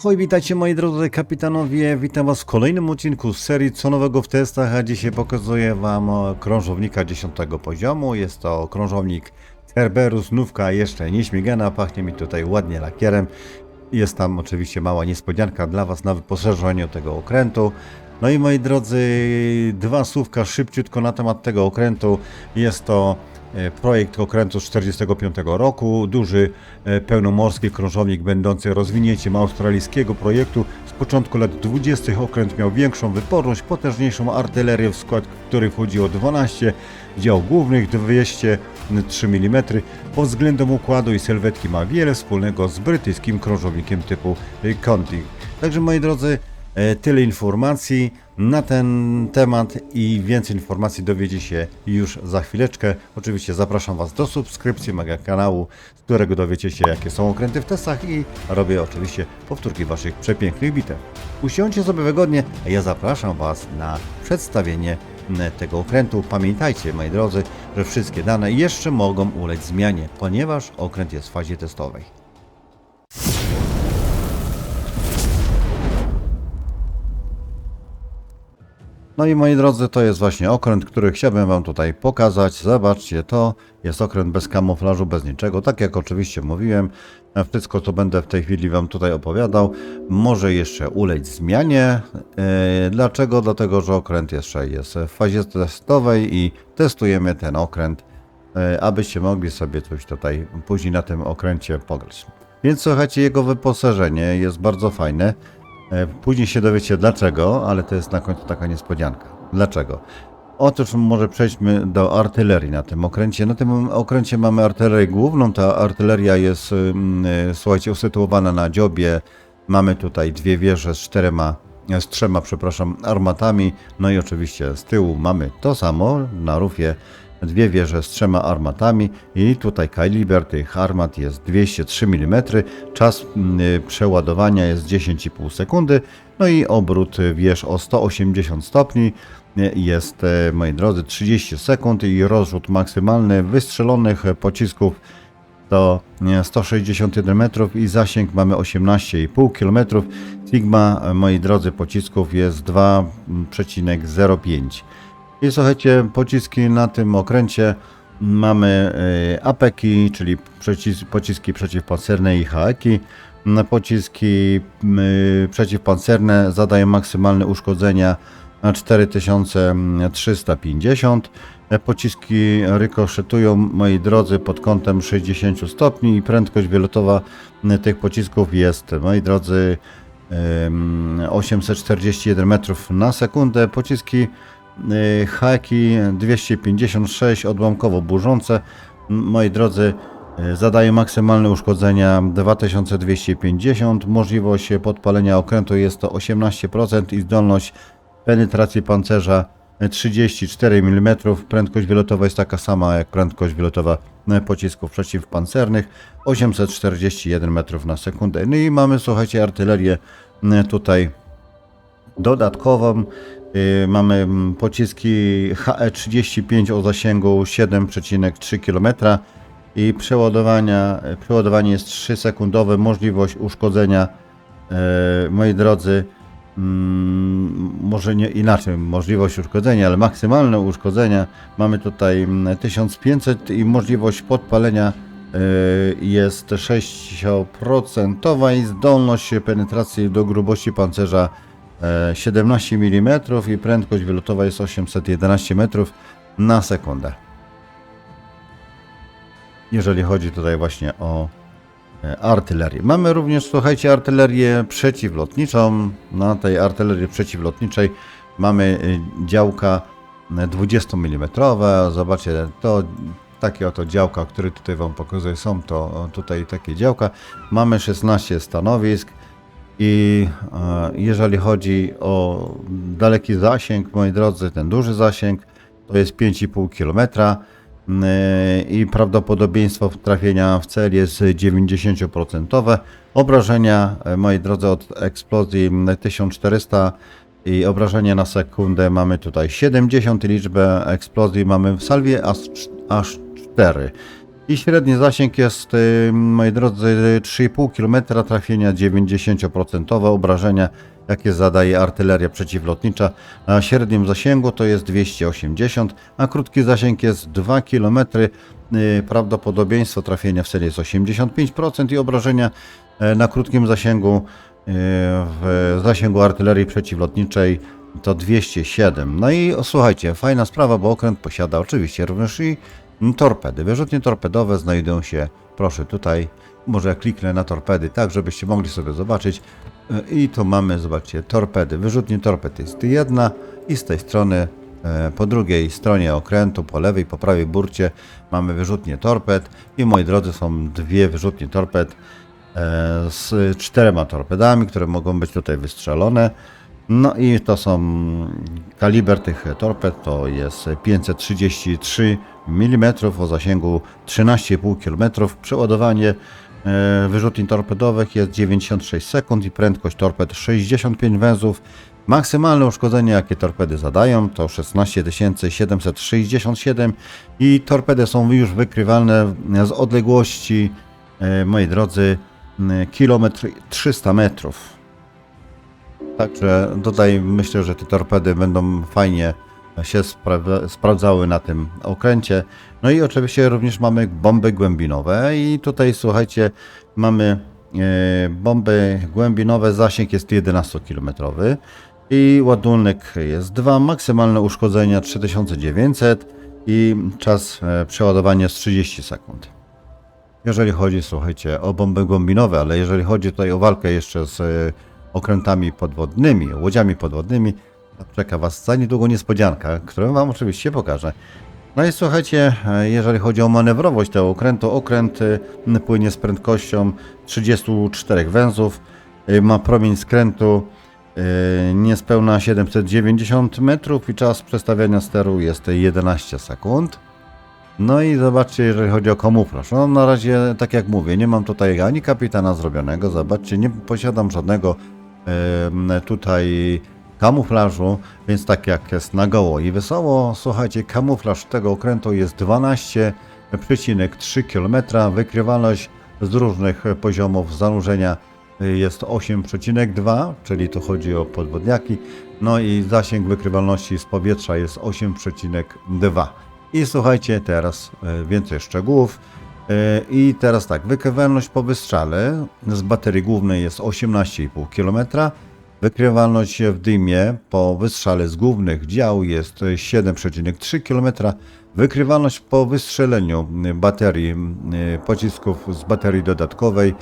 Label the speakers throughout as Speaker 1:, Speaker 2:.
Speaker 1: Ahoj, witajcie moi drodzy kapitanowie, witam was w kolejnym odcinku z serii Co nowego w testach, a dzisiaj pokazuję wam e, krążownika 10 poziomu. Jest to krążownik Cerberus, nówka jeszcze nieśmigana, pachnie mi tutaj ładnie lakierem. Jest tam oczywiście mała niespodzianka dla was na wyposażeniu tego okrętu. No i moi drodzy, dwa słówka szybciutko na temat tego okrętu. Jest to projekt okrętu z 1945 roku, duży e, pełnomorski krążownik będący rozwinięciem australijskiego projektu. Z początku lat 20. okręt miał większą wyporność, potężniejszą artylerię, w skład której wchodziło 12 dział głównych, 203 mm. Pod względem układu i sylwetki ma wiele wspólnego z brytyjskim krążownikiem typu e, Conti. Także moi drodzy, E, Tyle informacji na ten temat i więcej informacji dowiecie się już za chwileczkę. Oczywiście zapraszam Was do subskrypcji mega kanału, z którego dowiecie się jakie są okręty w testach i robię oczywiście powtórki Waszych przepięknych bitew. Usiądźcie sobie wygodnie, a ja zapraszam Was na przedstawienie m, tego okrętu. Pamiętajcie, moi drodzy, że wszystkie dane jeszcze mogą ulec zmianie, ponieważ okręt jest w fazie testowej. No i moi drodzy, to jest właśnie okręt, który chciałbym Wam tutaj pokazać. Zobaczcie, to jest okręt bez kamuflażu, bez niczego. Tak jak oczywiście mówiłem, wszystko co będę w tej chwili Wam tutaj opowiadał, może jeszcze ulec zmianie. Yy, dlaczego? Dlatego, że okręt jeszcze jest w fazie testowej i testujemy ten okręt, yy, abyście mogli sobie coś tutaj później na tym okręcie pograć. Więc słuchajcie, jego wyposażenie jest bardzo fajne. E, Później się dowiecie dlaczego, ale to jest na końcu taka niespodzianka. Dlaczego? Otóż może przejdźmy do artylerii na tym okręcie. Na tym okręcie mamy artylerię główną. Ta artyleria jest, y, słuchajcie, usytuowana na dziobie. Mamy tutaj dwie wieże z czterema, z trzema, przepraszam, armatami. No i oczywiście z tyłu mamy to samo na rufie. Dwie wieże z trzema armatami i tutaj kaliber tych armat jest 203 mm, czas mm, przeładowania jest 10,5 sekundy, no i obrót wież o 180 stopni jest, e, moi drodzy, 30 sekund i rozrzut maksymalny wystrzelonych pocisków to nie, 161 metrów i zasięg mamy 18,5 km. Sigma, moi drodzy, pocisków jest 2,05. I słuchajcie, pociski na tym okręcie mamy y, apeki, czyli pociski przeciwpancerne i haeki. Pociski y, przeciwpancerne zadają maksymalne uszkodzenia na 4350. E, Pociski rykoszetują, moi drodzy, pod kątem 60 stopni i prędkość wylotowa tych pocisków jest, moi drodzy, ym, 841 metrów na sekundę. Pociski haki 256 odłamkowo burzące. Moi drodzy, y, zadają maksymalne uszkodzenia 2250. Możliwość podpalenia okrętu jest to 18% i zdolność penetracji pancerza 34 mm. Prędkość wylotowa jest taka sama jak prędkość wylotowa y, pocisków przeciwpancernych 841 metrów na sekundę. No i mamy, słuchajcie, artylerię y, tutaj dodatkową. Y, Mamy mm, pociski HE35 o zasięgu 7,3 km i przeładowania, y, przeładowanie jest 3 sekundowe, możliwość uszkodzenia, y, moi drodzy, mm, może nie inaczej, możliwość uszkodzenia, ale maksymalne uszkodzenia. Mamy tutaj mm, 1500 i możliwość podpalenia jest 6% i zdolność penetracji do grubości pancerza 17 mm i prędkość wylotowa jest 811 metrów na sekundę. Jeżeli chodzi tutaj właśnie o e, artylerię. Mamy również, słuchajcie, artylerię przeciwlotniczą. Na tej artylerii przeciwlotniczej mamy e, działka 20 mm. Zobaczcie, to takie oto działka, które tutaj Wam pokazuję, są to tutaj takie działka. Mamy 16 stanowisk. I e, jeżeli chodzi o daleki zasięg, moi drodzy, ten duży zasięg to jest 5,5 km i prawdopodobieństwo trafienia w cel jest 90%. Obrażenia, e, moi drodzy, od eksplozji m, 1400 i obrażenia na sekundę mamy tutaj 70 liczbę eksplozji mamy w salwie aż, aż 4. I średni zasięg jest, y, moi drodzy, 3,5 km trafienia 90% obrażenia, jakie zadaje artyleria przeciwlotnicza. Na średnim zasięgu to jest 280, a krótki zasięg jest 2 km. Y, Prawdopodobieństwo trafienia w cel jest 85% i obrażenia e, na krótkim zasięgu y, w zasięgu artylerii przeciwlotniczej to 207. No i słuchajcie, fajna sprawa, bo okręt posiada oczywiście również i torpedy. Wyrzutnie torpedowe znajdują się, proszę tutaj, może kliknę na torpedy, tak żebyście mogli sobie zobaczyć. E, I tu mamy, zobaczcie, torpedy. Wyrzutnie torped jest jedna i z tej strony, e, po drugiej stronie okrętu, po lewej, po prawej burcie mamy wyrzutnie torped i moi drodzy są dwie wyrzutnie torped e, z czterema torpedami, które mogą być tutaj wystrzelone. No i to są kaliber tych torped to jest 533 mm o zasięgu 13,5 km. Przeładowanie e, wyrzutni torpedowych jest 96 sekund i prędkość torped 65 węzłów. Maksymalne uszkodzenie, jakie torpedy zadają, to 16 767 i torpedy są już wykrywalne z odległości, e, moi drodzy, kilometr 300 metrów. Także tutaj myślę, że te torpedy będą fajnie się spra- sprawdzały na tym okręcie. No i oczywiście również mamy bomby głębinowe i tutaj słuchajcie, mamy e, bomby głębinowe, zasięg jest 11-kilometrowy i ładunek jest 2, maksymalne uszkodzenia 3900 i czas e, przeładowania jest 30 sekund. Jeżeli chodzi, słuchajcie, o bomby głębinowe, ale jeżeli chodzi tutaj o walkę jeszcze z e, okrętami podwodnymi, łodziami podwodnymi, czeka Was za niedługo niespodzianka, którą Wam oczywiście pokażę. No i słuchajcie, jeżeli chodzi o manewrowość tego okrętu, okręt e, płynie z prędkością 34 węzłów, e, ma promień skrętu e, niespełna 790 metrów i czas przestawiania steru jest 11 sekund. No i zobaczcie, jeżeli chodzi o kamuflaż. No na razie, tak jak mówię, nie mam tutaj ani kapitana zrobionego. Zobaczcie, nie posiadam żadnego tutaj kamuflażu, więc tak jak jest na goło i wesoło, słuchajcie, kamuflaż tego okrętu jest 12,3 km. Wykrywalność z różnych poziomów zanurzenia jest 8,2, czyli tu chodzi o podwodniaki. No i zasięg wykrywalności z powietrza jest 8,2. I słuchajcie, teraz e, więcej szczegółów. E, I teraz tak, wykrywalność po wystrzale z baterii głównej jest 18,5 km. Wykrywalność w dymie po wystrzale z głównych dział jest 7,3 km. Wykrywalność po wystrzeleniu baterii y, pocisków z baterii dodatkowej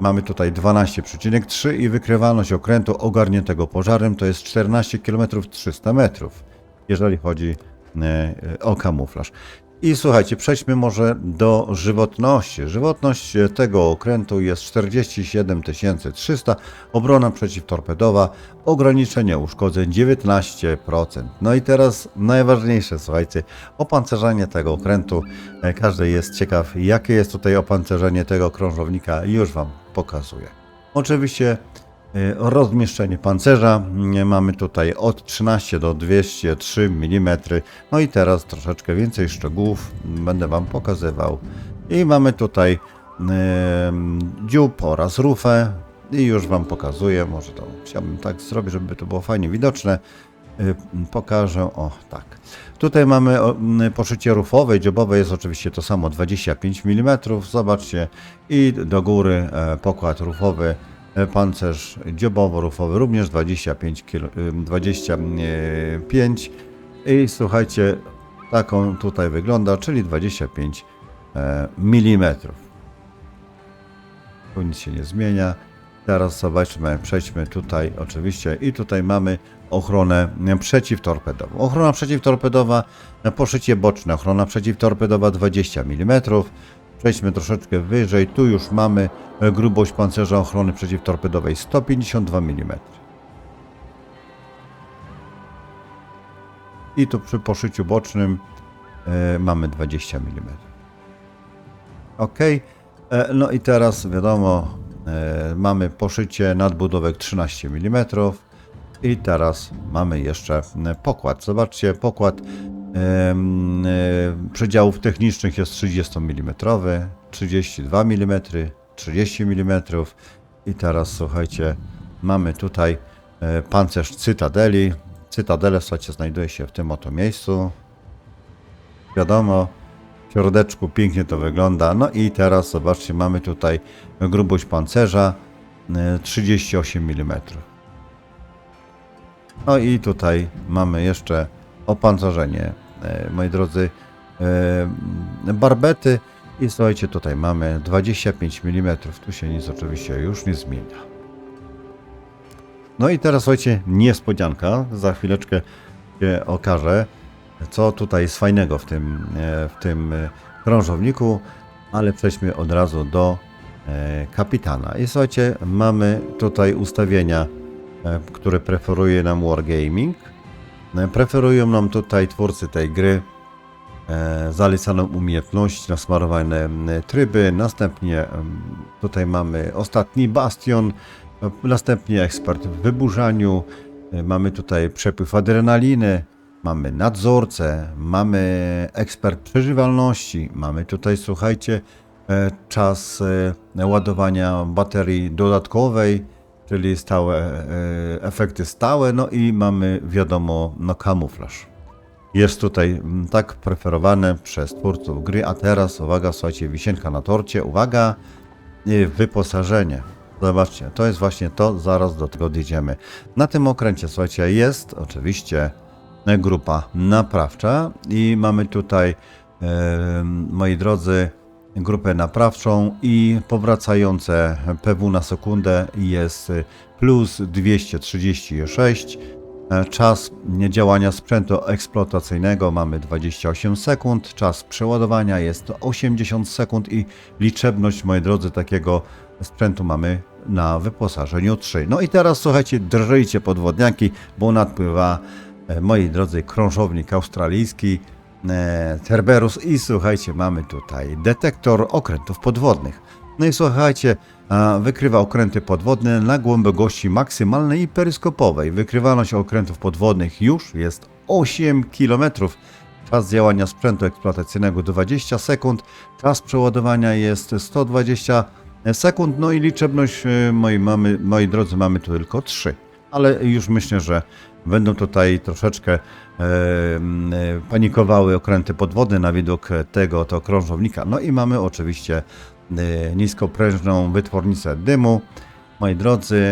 Speaker 1: mamy tutaj 12,3 i wykrywalność okrętu ogarniętego pożarem to jest 14 km 300 metrów, jeżeli chodzi e, o kamuflaż. I słuchajcie, przejdźmy może do żywotności. Żywotność tego okrętu jest 47 300, obrona przeciwtorpedowa, ograniczenie uszkodzeń 19%. No i teraz najważniejsze, słuchajcie, opancerzenie tego okrętu. E, Każdy jest ciekaw, jakie jest tutaj opancerzenie tego krążownika, już Wam pokazuję. Oczywiście rozmieszczenie pancerza y, mamy tutaj od 13 do 203 mm. No i teraz troszeczkę więcej szczegółów będę Wam pokazywał. I mamy tutaj dziób oraz rufę i już Wam pokazuję. Może to chciałbym tak zrobić, żeby to było fajnie widoczne. Y, Pokażę, o tak. Tutaj mamy poszycie rufowe, dziobowe jest oczywiście to samo 25 mm. Zobaczcie i do góry e, pokład rufowy, e, pancerz dziobowo-rufowy również 25 kilo, y, 25 i słuchajcie, taką tutaj wygląda, czyli 25 e, mm. Tu nic się nie zmienia. Teraz zobaczmy, przejdźmy tutaj oczywiście i tutaj mamy ochronę przeciwtorpedową. Ochrona przeciwtorpedowa, poszycie boczne, ochrona przeciwtorpedowa 20 mm. Przejdźmy troszeczkę wyżej, tu już mamy grubość pancerza ochrony przeciwtorpedowej 152 mm. I tu przy poszyciu bocznym e, mamy 20 mm. Ok, e, no i teraz wiadomo, e, mamy poszycie nadbudówek 13 mm i teraz mamy jeszcze e, pokład. Zobaczcie, pokład e, przedziałów technicznych jest 30 mm, 32 mm, 30 mm i teraz słuchajcie, mamy tutaj e, pancerz Cytadeli. Cytadele, słuchajcie, znajduje się w tym oto miejscu. Wiadomo, w środeczku pięknie to wygląda. No i teraz zobaczcie, mamy tutaj grubość pancerza e, 38 mm. No i tutaj mamy jeszcze opancerzenie, e, moi drodzy, e, barbety. I słuchajcie, tutaj mamy 25 mm. Tu się nic oczywiście już nie zmienia. No i teraz słuchajcie, niespodzianka. Za chwileczkę się okaże, co tutaj jest fajnego w tym, e, w tym krążowniku, ale przejdźmy od razu do kapitana. I słuchajcie, mamy tutaj ustawienia, które preferuje nam Wargaming. E, Preferują nam tutaj twórcy tej gry e, zalecaną umiejętność, nasmarowane m, tryby, następnie tutaj mamy ostatni bastion, e, następnie ekspert w wyburzaniu, e, mamy tutaj przepływ adrenaliny, mamy nadzorcę, mamy ekspert przeżywalności, mamy tutaj, słuchajcie, e, czas e, ładowania baterii dodatkowej, czyli stałe e, efekty stałe, no i mamy wiadomo, no kamuflaż jest tutaj mm, tak preferowane przez twórców gry, a teraz uwaga, słuchajcie, wisienka na torcie, uwaga, wyposażenie. Zobaczcie, to jest właśnie to, zaraz do tego dojdziemy. Na tym okręcie, słuchajcie, jest oczywiście e, grupa naprawcza i mamy tutaj, e, moi drodzy, grupę naprawczą i powracające PW na sekundę jest plus 236. E, Czas działania sprzętu eksploatacyjnego mamy 28 sekund, czas przeładowania jest to 80 sekund i liczebność, moi drodzy, takiego sprzętu mamy na wyposażeniu 3. No i teraz słuchajcie, drżyjcie podwodniaki, bo nadpływa, e, moi drodzy, krążownik australijski Cerberus i słuchajcie, mamy tutaj detektor okrętów podwodnych. No i słuchajcie, wykrywa okręty podwodne na głębokości maksymalnej i peryskopowej. Wykrywalność okrętów podwodnych już jest 8 km. Czas działania sprzętu eksploatacyjnego 20 sekund. Czas przeładowania jest 120 sekund. No i liczebność, e, moi, mamy, moi drodzy, mamy tu tylko 3. Ale już myślę, że będą tutaj troszeczkę e, e, panikowały okręty podwodne na widok tego to krążownika. No i mamy oczywiście e, niskoprężną wytwornicę dymu. Moi drodzy,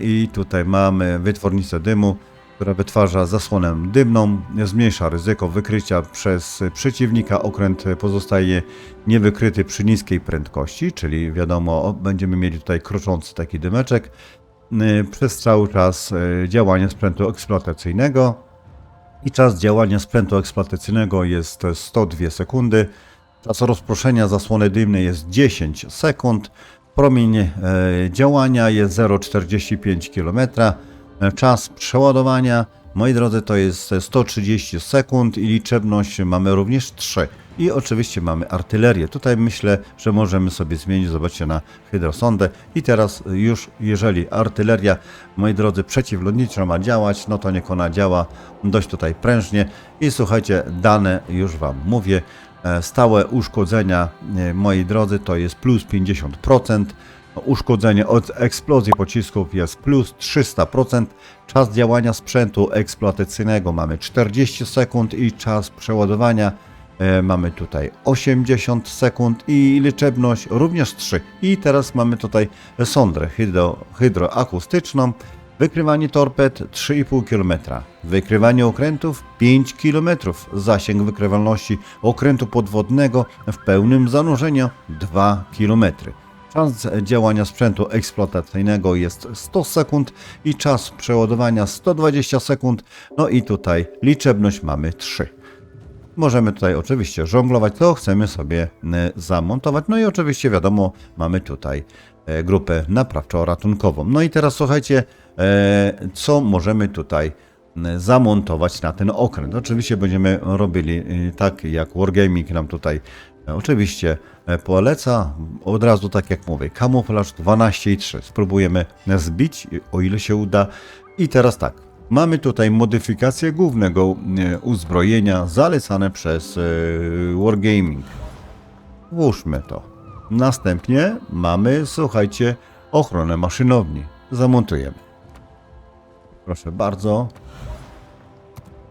Speaker 1: i tutaj mamy wytwornicę dymu, która wytwarza zasłonę dymną, zmniejsza ryzyko wykrycia przez przeciwnika. Okręt pozostaje niewykryty przy niskiej prędkości, czyli wiadomo, będziemy mieli tutaj kroczący taki dymeczek y, przez cały czas y, działania sprzętu eksploatacyjnego. I czas działania sprzętu eksploatacyjnego jest 102 sekundy. Czas rozproszenia zasłony dymnej jest 10 sekund. Promień e, działania jest 0,45 km. E, Czas przeładowania, moi drodzy, to jest 130 sekund i liczebność mamy również 3. I oczywiście mamy artylerię. Tutaj myślę, że możemy sobie zmienić, zobaczcie na hydrosondę. I teraz już, jeżeli artyleria, moi drodzy, przeciwlotnicza ma działać, no to niech ona działa dość tutaj prężnie. I słuchajcie, dane już Wam mówię. E, Stałe uszkodzenia, e, moi drodzy, to jest plus 50%. Uszkodzenie od eksplozji pocisków jest plus 300%. Czas działania sprzętu eksploatacyjnego mamy 40 sekund i czas przeładowania mamy tutaj 80 sekund i liczebność również 3. I teraz mamy tutaj sondrę hydro, hydroakustyczną. Wykrywanie torped 3,5 km. Wykrywanie okrętów 5 km. Zasięg wykrywalności okrętu podwodnego w pełnym zanurzeniu 2 km. Czas działania sprzętu eksploatacyjnego jest 100 sekund i czas przeładowania 120 sekund. No i tutaj liczebność mamy 3. Możemy tutaj oczywiście żonglować, co chcemy sobie e, zamontować. No i oczywiście wiadomo, mamy tutaj e, grupę naprawczo-ratunkową. No i teraz słuchajcie, e, co możemy tutaj zamontować na ten okręt. Oczywiście będziemy robili tak, jak Wargaming nam tutaj oczywiście poleca. Od razu, tak jak mówię, kamuflaż 12,3. Spróbujemy zbić, o ile się uda. I teraz tak, Mamy tutaj modyfikację głównego e, uzbrojenia zalecane przez e, Wargaming. Włóżmy to. Następnie mamy, słuchajcie, ochronę maszynowni. Zamontujemy. Proszę bardzo.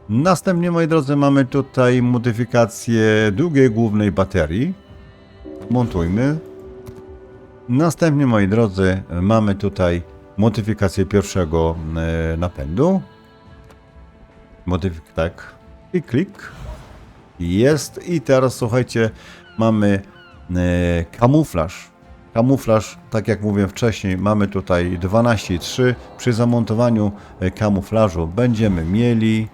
Speaker 1: Następnie, moi drodzy, mamy tutaj modyfikację drugiej głównej baterii. Montujmy. Następnie, moi drodzy, mamy tutaj modyfikację pierwszego e, napędu. Modyfik tak. I klik. Jest. I teraz słuchajcie, mamy e, kamuflaż. Kamuflaż, tak jak mówiłem wcześniej, mamy tutaj 12,3. Przy zamontowaniu e, kamuflażu będziemy mieli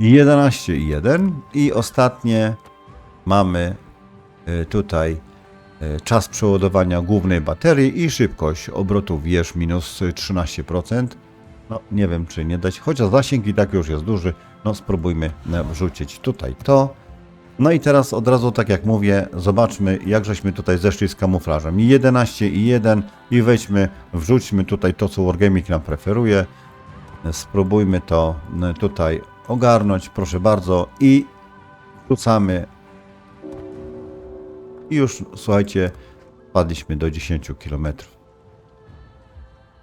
Speaker 1: 11,1 i ostatnie mamy tutaj czas przeładowania głównej baterii i szybkość obrotu wierz minus 13%. No nie wiem czy nie dać, chociaż zasięg i tak już jest duży, no spróbujmy e, wrzucić tutaj to. No i teraz od razu tak jak mówię, zobaczmy jak żeśmy tutaj zeszli z kamuflażem. 11,1 i wejdźmy, wrzućmy tutaj to co Wargaming nam preferuje. Spróbujmy to e, tutaj ogarnąć, proszę bardzo i wrzucamy i już słuchajcie, padliśmy do 10 km.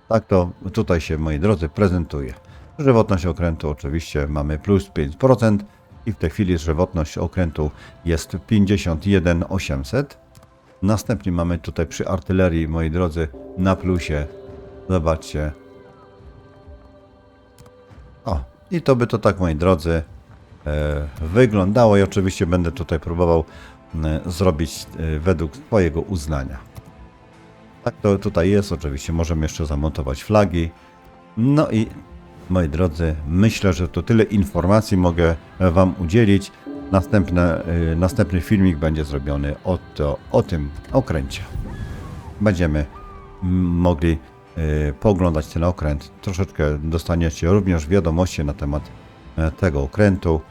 Speaker 1: Tak to tutaj się, moi drodzy, prezentuje. Żywotność okrętu oczywiście mamy plus 5% i w tej chwili żywotność okrętu jest 51,800. Następnie mamy tutaj przy artylerii, moi drodzy, na plusie. Zobaczcie. O, i to by to tak, moi drodzy, e, wyglądało i oczywiście będę tutaj próbował zrobić e, według swojego uznania. Tak to tutaj jest, oczywiście możemy jeszcze zamontować flagi. No i moi drodzy, myślę, że to tyle informacji mogę Wam udzielić. Następne, y, następny filmik będzie zrobiony o, to, o tym okręcie. Będziemy mogli pooglądać ten okręt. Troszeczkę dostaniecie również wiadomości na temat e, tego okrętu.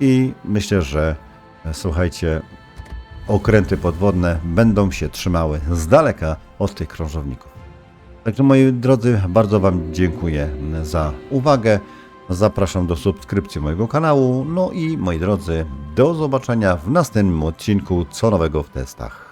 Speaker 1: I myślę, że e, słuchajcie, okręty podwodne będą się trzymały z daleka od tych krążowników. Także moi drodzy, bardzo Wam dziękuję za uwagę. Zapraszam do subskrypcji mojego kanału. No i moi drodzy, do zobaczenia w następnym odcinku Co nowego w testach.